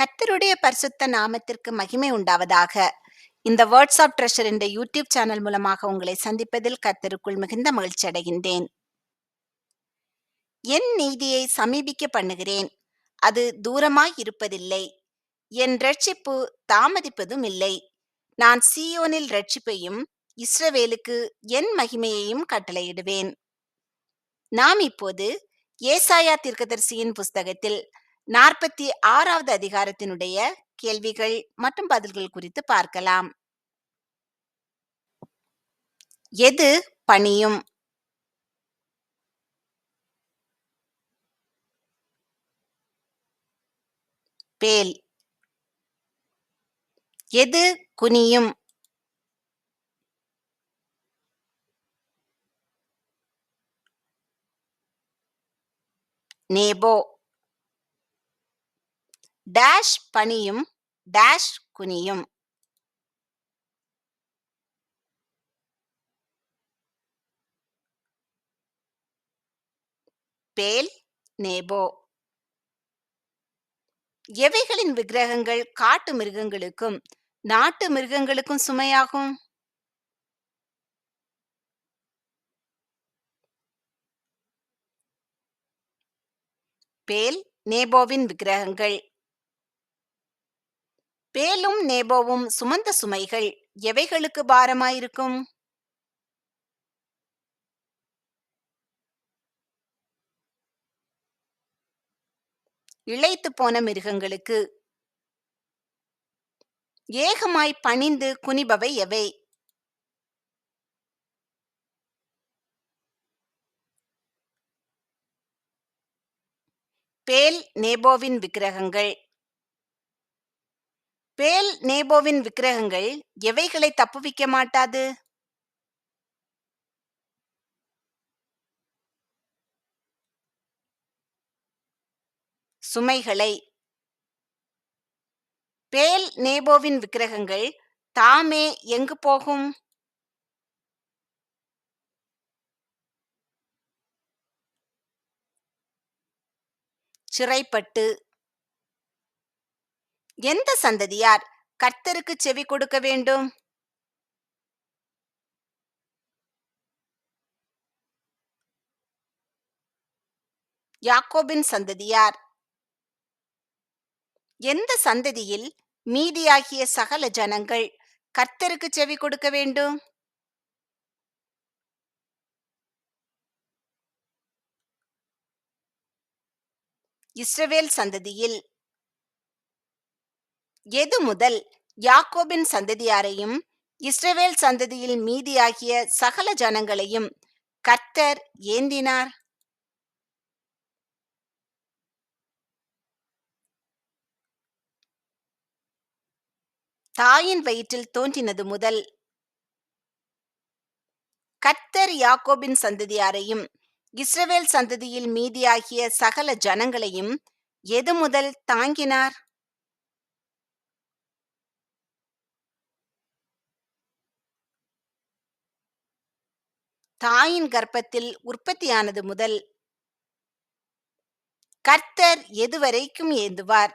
கர்த்தருடைய பரிசுத்த நாமத்திற்கு மகிமை உண்டாவதாக. இந்த வேர்ட்ஸ் ஆஃப் ட்ரெஷர் என்ற யூடியூப் சேனல் மூலமாக உங்களை சந்திப்பதில் கத்தருக்குள் மிகுந்த மகிழ்ச்சி அடைகின்றேன். என் நீதியை சமீபிக்க பண்ணுகிறேன். அது தூரமாய் இருப்பதில்லை. என் ரட்சிப்பு தாமதிப்பதும் இல்லை. நான் சியோனில் ரட்சிப்பையும் இஸ்ரவேலுக்கு என் மகிமையையும் கட்டளையிடுவேன். நாம் இப்போது ஏசாயா தீர்க்கதரிசியின் புஸ்தகத்தில் நாற்பத்தி ஆறாவது அதிகாரத்தினுடைய கேள்விகள் மற்றும் பதில்கள் குறித்து பார்க்கலாம். எது பணியும்? பேல். எது குனியும்? நேபோ. டேஷ் பணியும் டேஷ் குனியும். பேல் நேபோ. எவைகளின் விக்கிரகங்கள் காட்டு மிருகங்களுக்கும் நாட்டு மிருகங்களுக்கும் சுமையாகும்? பேல் நேபோவின் விக்கிரகங்கள். பேலும் நேபோவும் சுமந்த சுமைகள் எவைகளுக்கு பாரமாயிருக்கும்? இழைத்து போன மிருகங்களுக்கு ஏகமாய் பணிந்து குனிபவை எவை? பேல் நேபோவின் விக்கிரகங்கள். பேல் நேபோவின் விக்கிரகங்கள் எவைகளை தப்புவிக்க மாட்டாது? சுமைகளை. பேல் நேபோவின் விக்கிரகங்கள் தாமே எங்கு போகும்? சிறைப்பட்டு. எந்த சந்ததியார் கர்த்தருக்கு செவி கொடுக்க வேண்டும்? யாக்கோபின் சந்ததியார். எந்த சந்ததியில் மீதியாகிய சகல ஜனங்கள் கர்த்தருக்கு செவி கொடுக்க வேண்டும்? இஸ்ரவேல் சந்ததியில் எது முதல்? யாக்கோபின் சந்ததியாரையும் இஸ்ரவேல் சந்ததியில் மீதியாகிய சகல ஜனங்களையும் கர்த்தர் ஏந்தினார்? தாயின் வயிற்றில் தோன்றினது முதல் கர்த்தர் யாக்கோபின் சந்ததியாரையும் இஸ்ரவேல் சந்ததியில் மீதியாகிய சகல ஜனங்களையும் எது முதல் தாங்கினார்? தாயின் கர்ப்பத்தில் உற்பத்தியானது முதல். கர்த்தர் எதுவரைக்கும் ஏந்துவார்?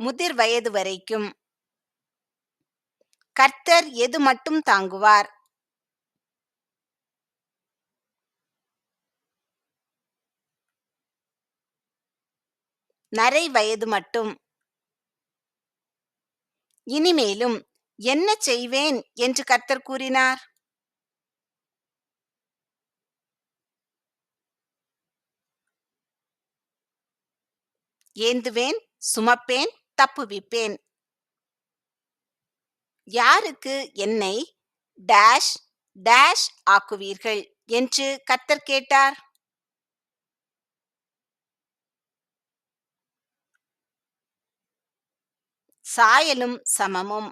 முதிர் வயது வரைக்கும். கர்த்தர் எது மட்டும் தாங்குவார்? நரை வயது மட்டும். இனிமேலும் என்ன செய்வேன் என்று கர்த்தர் கூறினார். ஏந்துவேன் சுமப்பேன் தப்புவிப்பேன். யாருக்கு என்னை டேஷ் டேஷ் ஆக்குவீர்கள் என்று கத்தர் கேட்டார். சாயலும் சமமும்.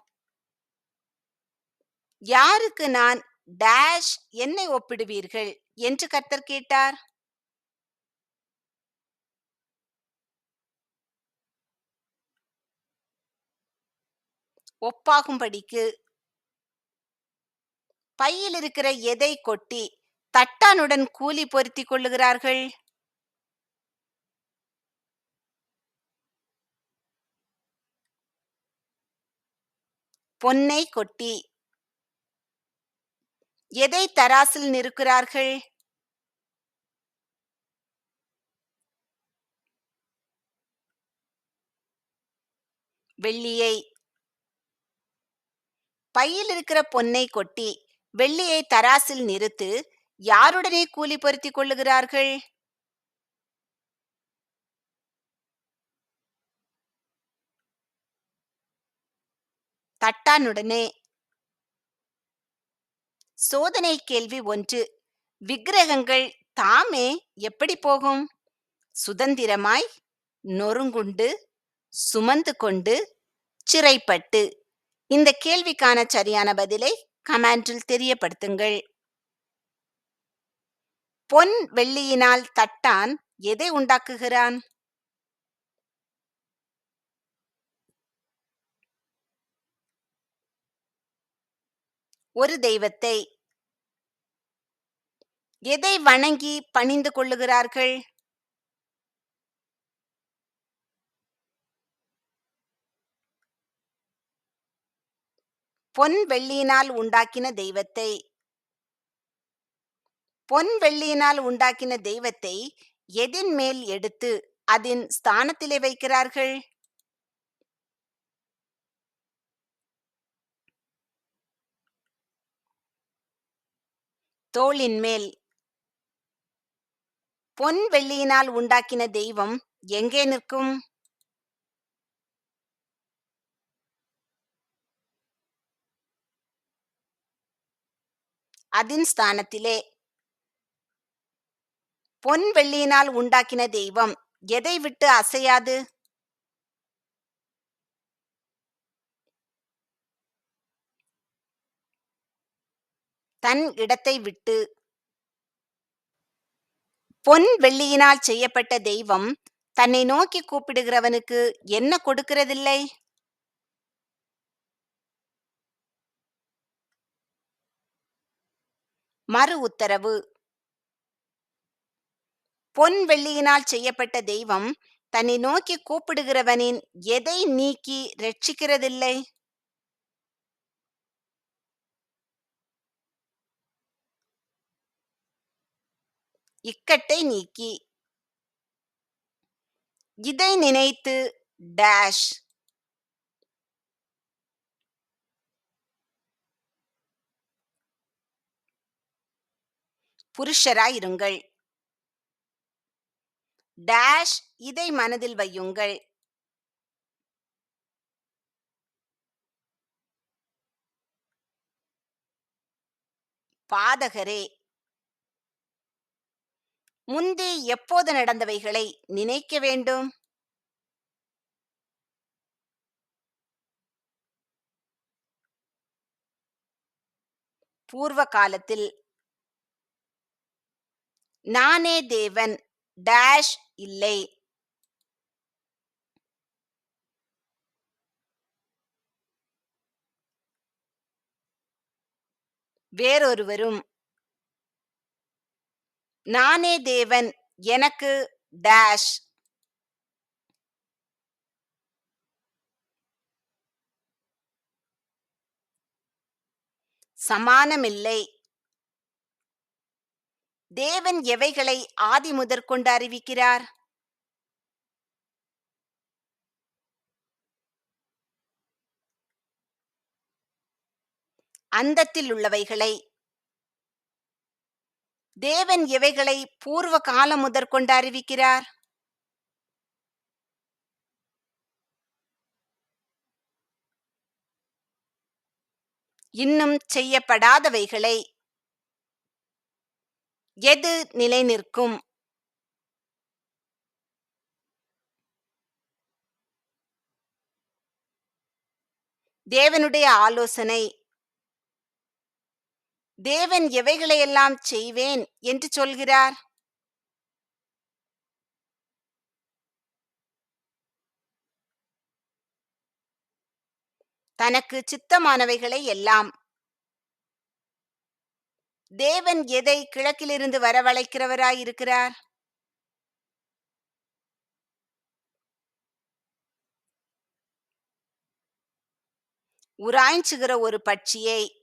யாருக்கு நான் டேஷ் என்னை ஒப்பிடுவீர்கள்? என்று கர்த்தர் கேட்டார். ஒப்பாகும்படிக்கு பையில் இருக்கிற எதை கொட்டி தட்டானுடன் கூலி பொருத்திக் கொள்ளுகிறார்கள்? பொன்னை கொட்டி. எதை தராசில் நிறுக்கிறார்கள் வெள்ளியை. பையில் இருக்கிற பொன்னை கொட்டி வெள்ளியை தராசில் நிறுத்து யாருடனே கூலி பொருத்திக் கொள்ளுகிறார்கள்? தட்டானுடனே சோதனை கேள்வி ஒன்று. விக்கிரகங்கள் தாமே எப்படி போகும்? சுதந்திரமாய் நொறுங்குண்டு சுமந்து கொண்டு சிறைப்பட்டு. இந்த கேள்விக்கான சரியான பதிலை கமெண்டில் தெரியப்படுத்துங்கள். பொன் வெள்ளியினால் தட்டான் எதை உண்டாக்குகிறான்? ஒரு தெய்வத்தை எதை வணங்கி பணிந்து கொள்ளுகிறார்கள்? பொன் வெள்ளியினால் உண்டாக்கின தெய்வத்தை பொன் வெள்ளியினால் உண்டாக்கின தெய்வத்தை எதின் மேல் எடுத்து அதன் ஸ்தானத்திலே வைக்கிறார்கள்? தோளின் மேல். பொன் வெள்ளியினால் உண்டாக்கின தெய்வம் எங்கே நிற்கும்? அதின் ஸ்தானத்திலே. பொன் வெள்ளியினால் உண்டாக்கின தெய்வம் எதை விட்டு அசையாது? தன் இடத்தை விட்டு. பொன் வெள்ளியினால் செய்யப்பட்ட தெய்வம் தன்னை நோக்கி கூப்பிடுகிறவனுக்கு என்ன கொடுக்கிறதில்லை? மறு உத்தரவு. பொன் வெள்ளியினால் செய்யப்பட்ட தெய்வம் தன்னை நோக்கி கூப்பிடுகிறவனின் எதை நீக்கி ரட்சிக்கிறதில்லை? இக்கட்டை நீக்கி. இதை நினைத்து டேஷ் புருஷராயிருங்கள். டேஷ் இதை மனதில் வையுங்கள். பாதகரே. முந்தி எப்போது நடந்தவைகளை நினைக்க வேண்டும்? பூர்வ காலத்தில் நானே தேவன் டேஷ் இல்லை. வேறொருவரும் நானே தேவன் எனக்கு டேஷ் சமானமில்லை. தேவன் எவைகளை ஆதி முதற்கொண்டு அறிவிக்கிறார்? அந்தத்தில் உள்ளவைகளை தேவன் இவைகளை பூர்வ காலம் முதற்கொண்டு அறிவிக்கிறார்? இன்னும் செய்யப்படாதவைகளை எது நிலை நிற்கும் தேவனுடைய ஆலோசனை தேவன் எவைகளையெல்லாம் செய்வேன் என்று சொல்கிறார்? தனக்கு சித்தமானவைகளை எல்லாம். தேவன் எதை கிழக்கிலிருந்து வரவழைக்கிறவராயிருக்கிறார்? உராய்ஞ்சுகிற உராய்ச்சுகிற ஒரு பட்சியை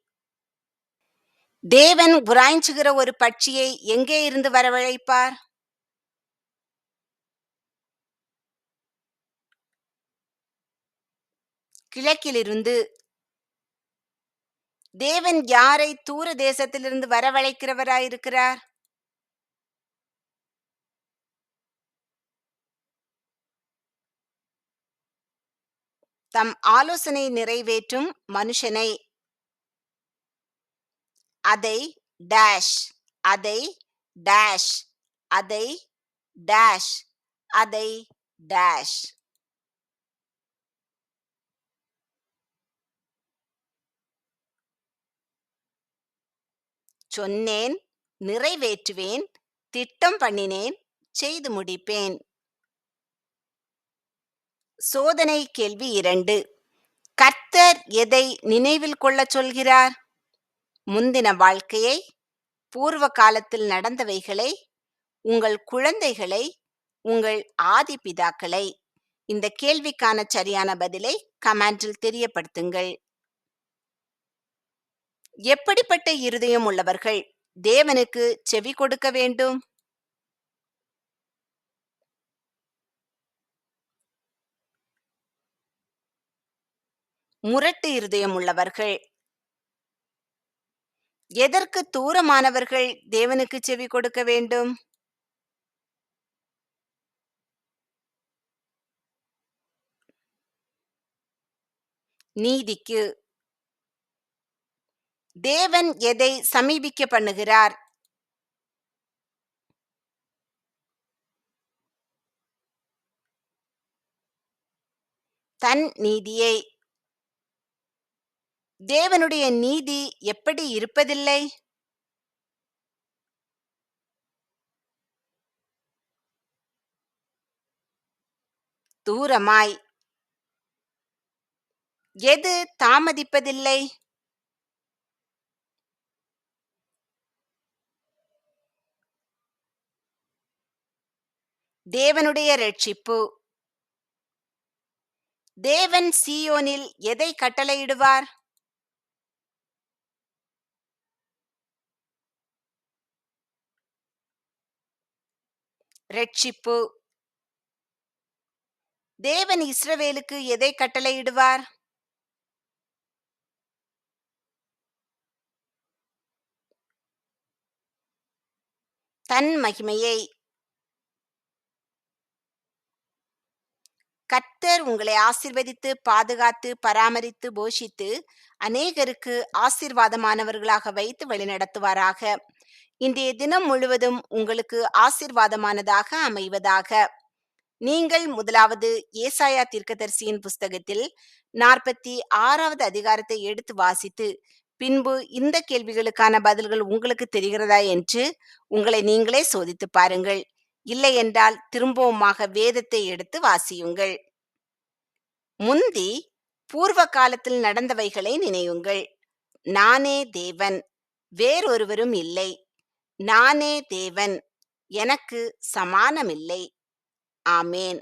தேவன் உராய்ஞ்சுகிற ஒரு பட்சியை எங்கே இருந்து வரவழைப்பார்? கிழக்கிலிருந்து தேவன் யாரை தூர தேசத்திலிருந்து வரவழைக்கிறவராயிருக்கிறார்? தம் ஆலோசனை நிறைவேற்றும் மனுஷனை அதை டேஷ் அதை டேஷ் அதை டேஷ் அதை டேஷ் சொன்னேன் நிறைவேற்றுவேன் திட்டம் பண்ணினேன் செய்து முடிப்பேன். சோதனை கேள்வி இரண்டு. கர்த்தர் எதை நினைவில் கொள்ளச் சொல்கிறார்? முந்தின வாழ்க்கையை பூர்வ காலத்தில் நடந்தவைகளை உங்கள் குழந்தைகளை உங்கள் ஆதி பிதாக்களை இந்த கேள்விக்கான சரியான பதிலை கமெண்டில் தெரியப்படுத்துங்கள். எப்படிப்பட்ட இருதயம் உள்ளவர்கள் தேவனுக்கு செவி கொடுக்க வேண்டும்? முரட்டு இருதயம் உள்ளவர்கள் எதற்கு தூரமானவர்கள் தேவனுக்கு செவி கொடுக்க வேண்டும்? நீதிக்கு. தேவன் எதை சமீபிக்க பண்ணுகிறார்? தன் நீதியை. தேவனுடைய நீதி எப்படி இருப்பதில்லை? தூரமாய். எது தாமதிப்பதில்லை? தேவனுடைய ரட்சிப்பு தேவன் சீயோனில் எதை கட்டளையிடுவார்? ரட்சிப்பு. தேவன் இஸ்ரவேலுக்கு எதை கட்டளையிடுவார்? தன் மகிமையை. கர்த்தர் உங்களை ஆசிர்வதித்து பாதுகாத்து பராமரித்து போஷித்து அநேகருக்கு ஆசிர்வாதமானவர்களாக வைத்து வழிநடத்துவாராக. இன்றைய தினம் முழுவதும் உங்களுக்கு ஆசீர்வாதமானதாக அமைவதாக. நீங்கள் முதலாவது ஏசாயா தீர்க்கதரிசியின் புஸ்தகத்தில் நாற்பத்தி ஆறாவது அதிகாரத்தை எடுத்து வாசித்து பின்பு இந்த கேள்விகளுக்கான பதில்கள் உங்களுக்கு தெரிகிறதா என்று உங்களை நீங்களே சோதித்து பாருங்கள். இல்லை என்றால் திரும்பவுமாக வேதத்தை எடுத்து வாசியுங்கள். முந்தி பூர்வ காலத்தில் நடந்தவைகளை நினையுங்கள். நானே தேவன் வேறொருவரும் இல்லை. நானே தேவன். எனக்கு சமானமில்லை. ஆமேன்.